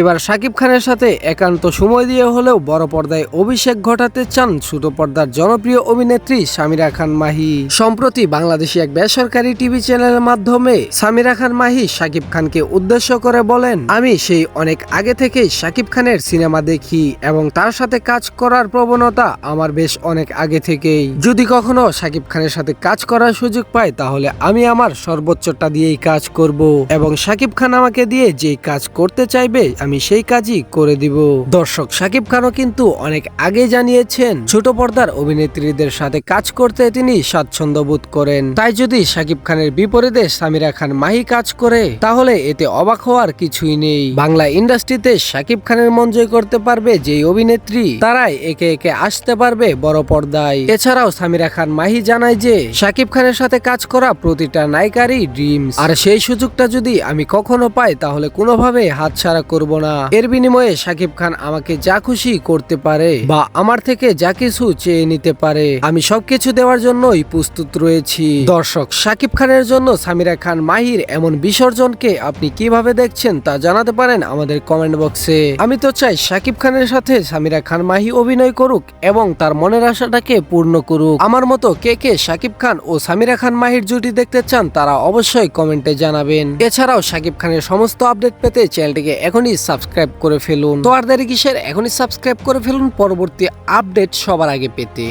এবার শাকিব খানের সাথে একান্ত সময় দিয়ে হলেও বড় পর্দায় অভিষেক ঘটাতে চান ছোট পর্দার জনপ্রিয় অভিনেত্রী সামিরা খান মাহি। সম্প্রতি বাংলাদেশি এক বেসরকারি টিভি চ্যানেলের মাধ্যমে সামিরা খান মাহি শাকিব খানকে উদ্দেশ্য করে বলেন আমি সেই অনেক আগে থেকেই শাকিব খানের সিনেমা দেখি এবং তার সাথে কাজ করার প্রবণতা আমার বেশ অনেক আগে থেকেই। যদি কখনো শাকিব খানের সাথে কাজ করার সুযোগ পাই তাহলে আমি আমার সর্বোচ্চটা দিয়েই কাজ করব এবং শাকিব খান আমাকে দিয়ে যে কাজ করতে চাইবে, আমি সেই কাজই করে দিব। দর্শক শাকিব খানও কিন্তু অনেক আগে জানিয়েছেন, ছোট পর্দার অভিনেত্রীদের সাথে কাজ করতে তিনি স্বাচ্ছন্দ্য বোধ করেন। তাই যদি শাকিব খানের বিপরীতে সামিরা খান মাহি কাজ করে, তাহলে এতে অবাক হওয়ার কিছুই নেই। বাংলা ইন্ডাস্ট্রিতে শাকিব খানের মন জয় করতে পারবে যে অভিনেত্রী, তারাই একে একে আসতে পারবে বড় পর্দায়। এছাড়াও সামিরা খান মাহি জানায় যে শাকিব খানের সাথে কাজ করা প্রতিটা নায়িকারই ড্রিমস আর সেই সুযোগটা যদি আমি কখনো পাই তাহলে কোনোভাবে হাতছাড়া করব না। এর বিনিময়ে শাকিব খান আমাকে যা খুশি করতে পারে বা আমার থেকে যা কিছু চেয়ে নিতে পারে, আমি সবকিছু দেওয়ার জন্যই প্রস্তুত রয়েছি। দর্শক শাকিব খানের জন্য সামিরা খান মাহির এমন বিসর্জনকে আপনি কীভাবে দেখছেন তা জানাতে পারেন আমাদের কমেন্ট বক্সে। আমি তো চাই শাকিব খানের সাথে সামিরা খান মাহি অভিনয় করুক এবং তার মনের আশাটাকে পূর্ণ করুক। আমার মতো কে কে শাকিব খান ও সামিরা খান মাহির জুটি দেখতে চান তারা অবশ্যই কমেন্টে জানাবেন। এছাড়াও শাকিব খানের সমস্ত আপডেট পেতে চ্যানেলটিকে এখনই সাবস্ক্রাইব করে ফেলুন। তো আর দেরি কিসের? এখনই সাবস্ক্রাইব করে ফেলুন পরবর্তী আপডেট সবার আগে পেতে।